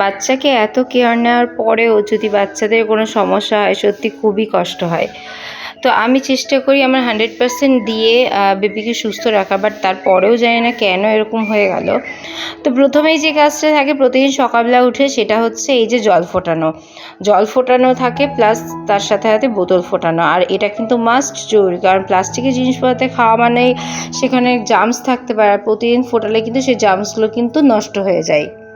বাচ্চাকে এত কেয়ার নেওয়ার পরেও যদি বাচ্চাদের কোনো সমস্যা হয়, সত্যি খুবই কষ্ট হয়। তো আমি চেষ্টা করি আমার হান্ড্রেড পার্সেন্ট দিয়ে বেবিকে সুস্থ রাখা বাট তারপরেও জানি না কেন এরকম হয়ে গেল। তো প্রথমেই যে কাজটা থাকে, প্রতিদিন সকালবেলা উঠে সেটা হচ্ছে এই যে জল ফোটানো। জল ফোটানো থাকে প্লাস তার সাথে সাথে বোতল ফোটানো, আর এটা কিন্তু মাস্ট জরুরি, কারণ প্লাস্টিকের জিনিসপত্রে খাওয়া মানেই সেখানে জামস থাকতে পারে, আর প্রতিদিন ফোটালে কিন্তু সেই জামসগুলো কিন্তু নষ্ট হয়ে যায়।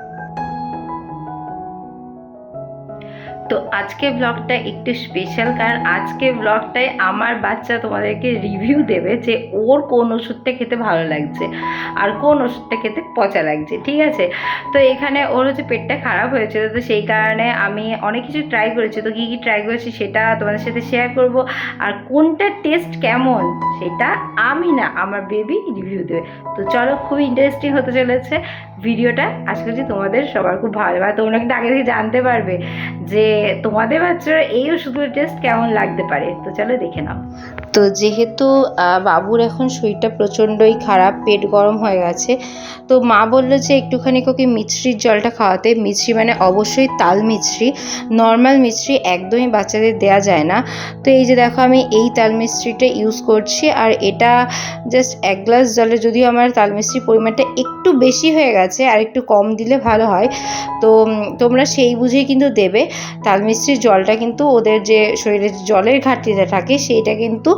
তো আজকে ব্লগটা একটু স্পেশাল কারণ আজকে ব্লগটায় আমার বাচ্চা তোমাদেরকে রিভিউ দেবে যে ওর কোন ওষুধটা খেতে ভালো লাগছে আর কোন ওষুধটা খেতে পচা লাগছে, ঠিক আছে? তো এখানে ওর হচ্ছে পেটটা খারাপ হয়েছিল তো সেই কারণে আমি অনেক কিছু ট্রাই করেছি। তো কী কী ট্রাই করেছি সেটা তোমাদের সাথে শেয়ার করব। আর কোনটা টেস্ট কেমন সেটা আমি না, আমার বেবি রিভিউ দেবে। তো চলো খুব ইন্টারেস্টিং হতে চলেছে ভিডিওটা আশা করছি তোমাদের সবার খুব ভালো আর তোমরা কিন্তু আগে থেকে জানতে পারবে যে তোমাদের বাচ্চারা এই ওষুধগুলো টেস্ট কেমন লাগতে পারে? তো চলো দেখে নাও। তো যেহেতু বাবুর এখন শরীরটা প্রচণ্ডই খারাপ, পেট গরম হয়ে গেছে, তো মা বলল যে একটুখানি ওকে মিছরির জলটা খাওয়াতে। মিছরি মানে অবশ্যই তাল মিছরি নর্মাল মিছরি একদমই বাচ্চাদের দেয়া যায় না। তো এই যে দেখো আমি এই তাল মিছরিটা ইউজ করছি, আর এটা জাস্ট এক গ্লাস জলে যদিও আমার তাল মিছরির পরিমাণটা একটু বেশি হয়ে গেছে, আর একটু কম দিলে ভালো হয়। তো তোমরা সেই বুঝেই কিন্তু দেবে, তাল মিছরির জলটা কিন্তু ওদের যে শরীরে জলের ঘাটতিটা থাকে, সেইটা কিন্তু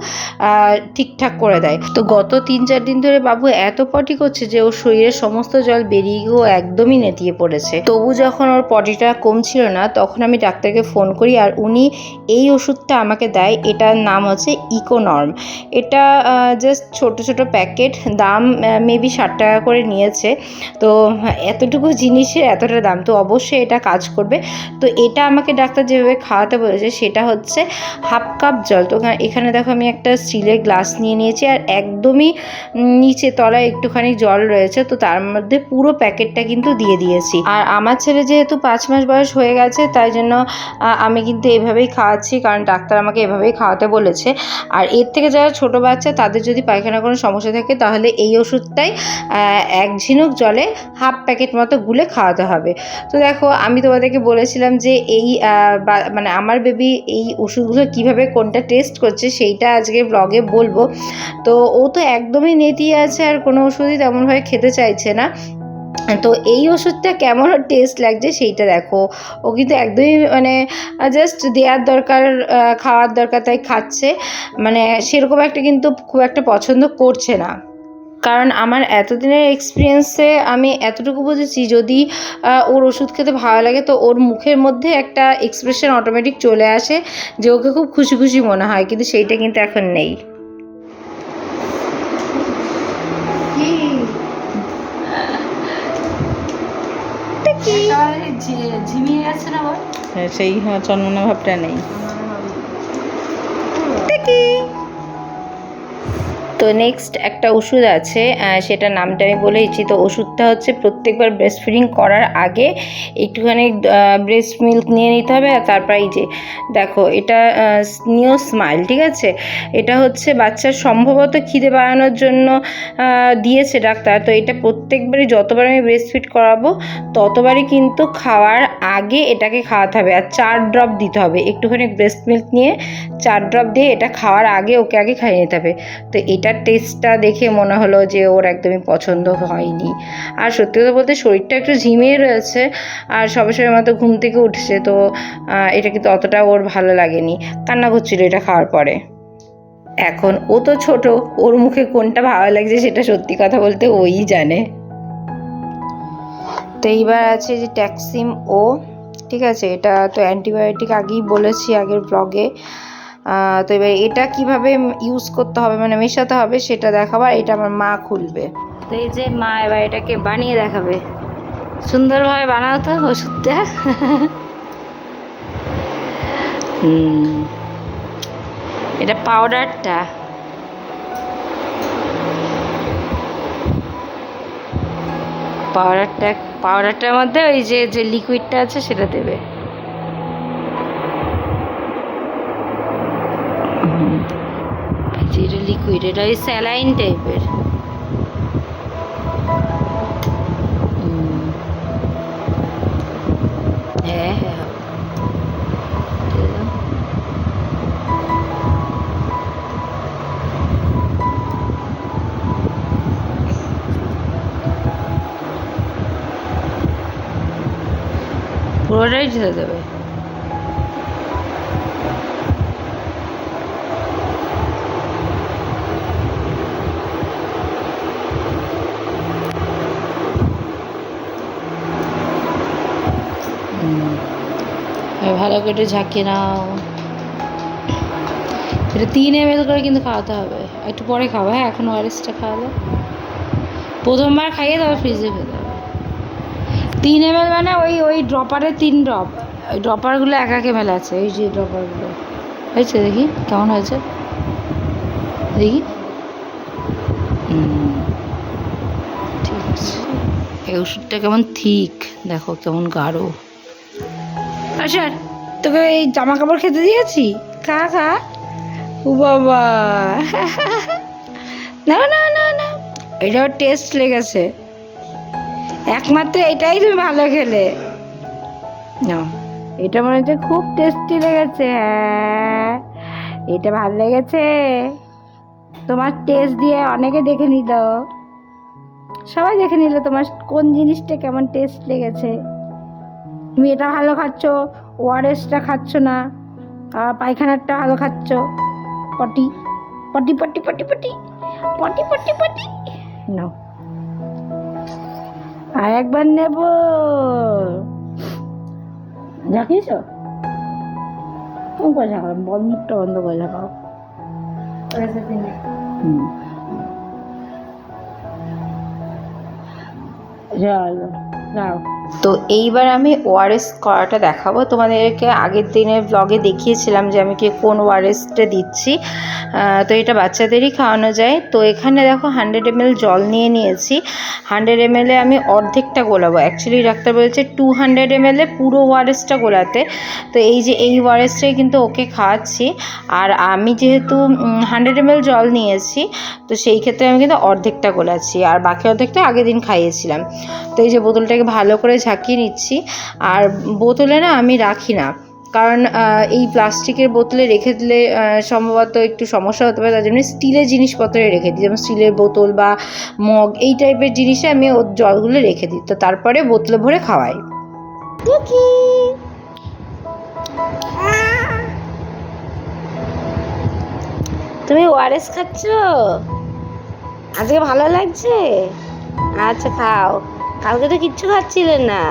ঠিকঠাক করে দেয়। তো গত তিন চার দিন ধরে বাবু এত পটি করছে যে ওর শরীরের সমস্ত জল বেরিয়ে গিয়ে একদমই নেতিয়ে পড়েছে। তবু যখন ওর পটিটা কমছিল না, তখন আমি ডাক্তারকে ফোন করি আর উনি এই ওষুধটা আমাকে দেয়, এটার নাম হচ্ছে ইকোনর্ম। এটা জাস্ট ছোট ছোট প্যাকেট, দাম মেবি ষাট টাকা করে নিয়েছে। তো এতটুকু জিনিসের এতটা দাম, তো অবশ্যই এটা কাজ করবে। তো এটা আমাকে ডাক্তার যেভাবে খাওয়াতে বলেছে, সেটা হচ্ছে হাফ কাপ জল। তো এখানে দেখো আমি একটা স্টিলের গ্লাস নিয়ে নিয়েছি আর একদমই নিচে তলায় একটুখানি জল রয়েছে, তো তার মধ্যে পুরো প্যাকেটটা কিন্তু দিয়ে দিয়েছি। আর আমার ছেলে যেহেতু পাঁচ মাস বয়স হয়ে গেছে, তাই জন্য আমি কিন্তু এভাবেই খাওয়াচ্ছি, কারণ ডাক্তার আমাকে এভাবেই খাওয়াতে বলেছে। আর এর থেকে যারা ছোট বাচ্চা, তাদের যদি পায়খানা কোনো সমস্যা থাকে, তাহলে এই ওষুধটাই এক ঝিনুক জলে হাফ প্যাকেট মতো গুলে খাওয়াতে হবে। তো দেখো, আমি তোমাদেরকে বলেছিলাম যে এই মানে আমার বেবি এই ওষুধগুলো কীভাবে কোনটা টেস্ট করছে, সেইটা আজকে ব্লগে বলব। তো ও তো একদমই নেতিয়ে আছে আর কোনো ওষুধই তেমনভাবে খেতে চাইছে না। তো এই ওষুধটা কেমন টেস্ট লাগছে সেইটা দেখো। ও কিন্তু একদমই মানে জাস্ট দেওয়ার দরকার খাওয়ার দরকার তাই খাচ্ছে। মানে সেরকম একটা কিন্তু খুব একটা পছন্দ করছে না। কারণ আমার এতদিনের এক্সপিরিয়েন্সে আমি এতটুকু বুঝেছি যদি ওর ওষুধ খেতে ভালো লাগে তো ওর মুখের মধ্যে একটা এক্সপ্রেশন অটোমেটিক চলে আসে যে ওকে খুব খুশি খুশি মনে হয় কিন্তু সেইটা কিন্তু এখন নেই। ঝিমিয়ে যাচ্ছে না হ্যাঁ, সেই হ্যাঁ, চন্মনা ভাবটা নেই। তো নেক্সট একটা ওষুধ আছে সেটার নামটা আমি বলেইছি তো ওষুধটা হচ্ছে প্রত্যেকবার ব্রেস্ট ফিডিং করার আগে একটুখানি ব্রেস্ট মিল্ক নিয়ে নিতে হবে আর তারপর এই যে, দেখো এটা নিও স্মাইল ঠিক আছে? এটা হচ্ছে বাচ্চার সম্ভবত খিদে বাড়ানোর জন্য দিয়েছে ডাক্তার। তো এটা প্রত্যেকবারই যতবার আমি ব্রেস্ট ফিড করাবো, ততবারই কিন্তু খাওয়ার আগে এটাকে খাওয়াতে হবে। আর চার ড্রপ দিতে হবে। একটুখানি ব্রেস্ট মিল্ক নিয়ে চার ড্রপ দিয়ে এটা খাওয়ার আগে ওকে আগে খাইয়ে নিতে হবে। তো এটার টেস্টটা দেখে মনে হলো যে ওর একদমই পছন্দ হয়নি। আর সত্যি কথা বলতে শরীরটা একটু ঝিমিয়ে রয়েছে আর সবে সবে মতো ঘুম থেকে উঠছে, তো এটা কিন্তু অতটা ওর ভালো লাগেনি। কান্না করছিল এটা খাওয়ার পরে। এখন ও তো ছোট, ওর মুখে কোনটা ভালো লাগছে সেটা সত্যি কথা বলতে ওই জানে। তো এইবার আছে যে ট্যাক্সিম ও ঠিক আছে? এটা তো অ্যান্টিবায়োটিক আগেই বলেছি আগের ব্লগে তো এবার এটা কীভাবে ইউজ করতে হবে মানে মেশাতে হবে সেটা দেখাবার এটা আমার মা খুলবে। তো এই যে মা এবার এটাকে বানিয়ে দেখাবে। সুন্দরভাবে বানাও তো ওষুধটা। এটা পাউডারটা পাউডারটা পাউডারটার মধ্যে ওই যে যে লিকুইডটা আছে সেটা দেবে। আচ্ছা, এটা লিকুইড এটা ওই স্যালাইন টাইপের হ্যাঁ হ্যাঁ পুরোটাই ছেড়ে দেবে। ভালো করে একটু নাও। এটা তিন এম করে কিন্তু খাওয়াতে হবে। একটু পরে খাব হ্যাঁ এখন ওয়ারেসটা খাওয়ালে। প্রথমবার খাইয়ে তারপর ফ্রিজে ফেলে দেবে। তিন এম মানে ওই ওই ড্রপারে তিন ড্রপ ওই ড্রপারগুলো এক এক আছে, এই যে ড্রপারগুলো হয়েছে দেখি, কেমন হয়েছে? দেখি। ঠিক আছে। এই ওষুধটা কেমন ঠিক, দেখো কেমন গাঢ়। আচ্ছা তোকে এই জামা কাপড় খেতে দিয়েছি? খা খা। ও বাবা। না না না না। এটাও টেস্ট লেগেছে। একমাত্র এটাই তুমি ভালো খেলে। না এটা মনে হচ্ছে খুব টেস্টি লেগেছে হ্যাঁ। এটা ভালো লেগেছে। তোমার টেস্ট দিয়ে অনেকে দেখে নিল। সবাই দেখে নিল তোমার কোন জিনিসটা কেমন টেস্ট লেগেছে। তুমি এটা ভালো খাচ্ছ ওআরএসটা খাচ্ছ না? পায়খানারটা ভালো খাচ্ছ? Potty potty potty potty potty potty potty potty. নাও। আর একবার নেব। কোন করে ঝাঁকালাম বন্ধ মুখটা বন্ধ করে ঝাঁকাও চলো যাও। তো এইবার আমি ওআরএস করাটা দেখাবো। তোমাদেরকে আগের দিনের ব্লগে দেখিয়েছিলাম যে আমি কি কোন ওআরএসটা দিচ্ছি। তো এটা বাচ্চাদেরই খাওয়ানো যায়। তো এখানে দেখো হান্ড্রেড এমএল জল নিয়ে নিয়েছি। হান্ড্রেড এমএলে আমি অর্ধেকটা গোলাবো। অ্যাকচুয়ালি ডাক্তার বলেছে টু হান্ড্রেড এমএলে পুরো ওআরএসটা গোলাতে। তো এই যে এই ওআরএসটাই কিন্তু ওকে খাওয়াচ্ছি। আর আমি যেহেতু হান্ড্রেড এমএল জল নিয়েছি, তো সেই ক্ষেত্রে আমি কিন্তু অর্ধেকটা গোলাচ্ছি। আর বাকি অর্ধেকটা আগের দিন খাইয়েছিলাম। তো এই যে বোতলটাকে ভালো করে ঝাঁকিয়ে নিচ্ছি। আর বোতলে না আমি রাখি না। কারণ এই প্লাস্টিকের বোতলে রেখে দিলে সম্ভবত একটু সমস্যা হতে পারে। তার জন্য স্টিলের জিনিসপত্রে রেখে দিই। যেমন স্টিলের বোতল বা মগ, এই টাইপের জিনিসে আমি ওর জলগুলো রেখে দিই। তো তারপরে বোতলে ভরে খাওয়াই। তুমি ওআরএস খাচ্ছ? আজকে ভালো লাগছে? আচ্ছা খাও। কালকে তো কিচ্ছু খাচ্ছিলেন না।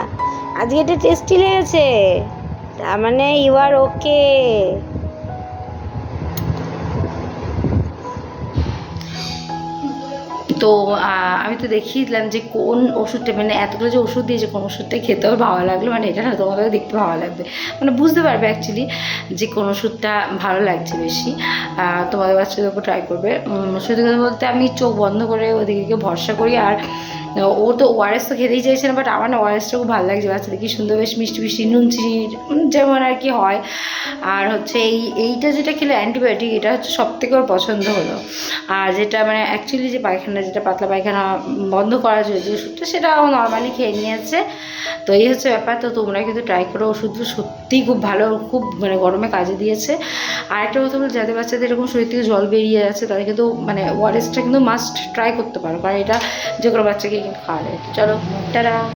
আজকে এটা টেস্টি লেগেছে। তার মানে ইউ আর ওকে তো আমি তো দেখিয়ে দিলাম যে কোন ওষুধটা মানে এতগুলো যে ওষুধ দিয়েছে, কোন ওষুধটা খেতে খেতেও ভালো লাগল? মানে এটা না তোমাদের দেখতে ভালো লাগবে। মানে বুঝতে পারবে অ্যাকচুয়ালি যে কোন ওষুধটা ভালো লাগছে বেশি। তোমাদের বাচ্চাদের উপর ট্রাই করবে। সত্যি কথা বলতে আমি চোখ বন্ধ করে ওদিকে ভরসা করি। আর ও তো ওআরএস তো খেতেই চাইছে না বাট আমার না ওআরএসটা খুব ভালো লাগছে। বাচ্চাদের কি সুন্দর বেশ মিষ্টি মিষ্টি নুন চিনির যেমন আর কি হয়। আর হচ্ছে এই, এইটা যেটা খেলে অ্যান্টিবায়োটিক এটা হচ্ছে সব থেকে ওর পছন্দ হলো। আর যেটা মানে অ্যাকচুয়ালি যে পায়খানা, যেটা পাতলা পায়খানা বন্ধ করার জন্য যে ওষুধটা সেটা ও নর্মালি খেয়ে নিয়েছে। তো এই হচ্ছে ব্যাপার, তো তোমরা কিন্তু ট্রাই করো ওষুধগুলো সত্যিই খুব ভালো, খুব মানে গরমে কাজে দিয়েছে। আর একটা কথা বল যাদের বাচ্চাদের এরকম শরীর থেকে জল বেরিয়ে যাচ্ছে, তাদের কিন্তু মানে ওয়ারেসটা কিন্তু মাস্ট ট্রাই করতে পারো, কারণ এটা যে কোনো বাচ্চাকে কিন্তু খাওয়া যায় চলো, টাটা!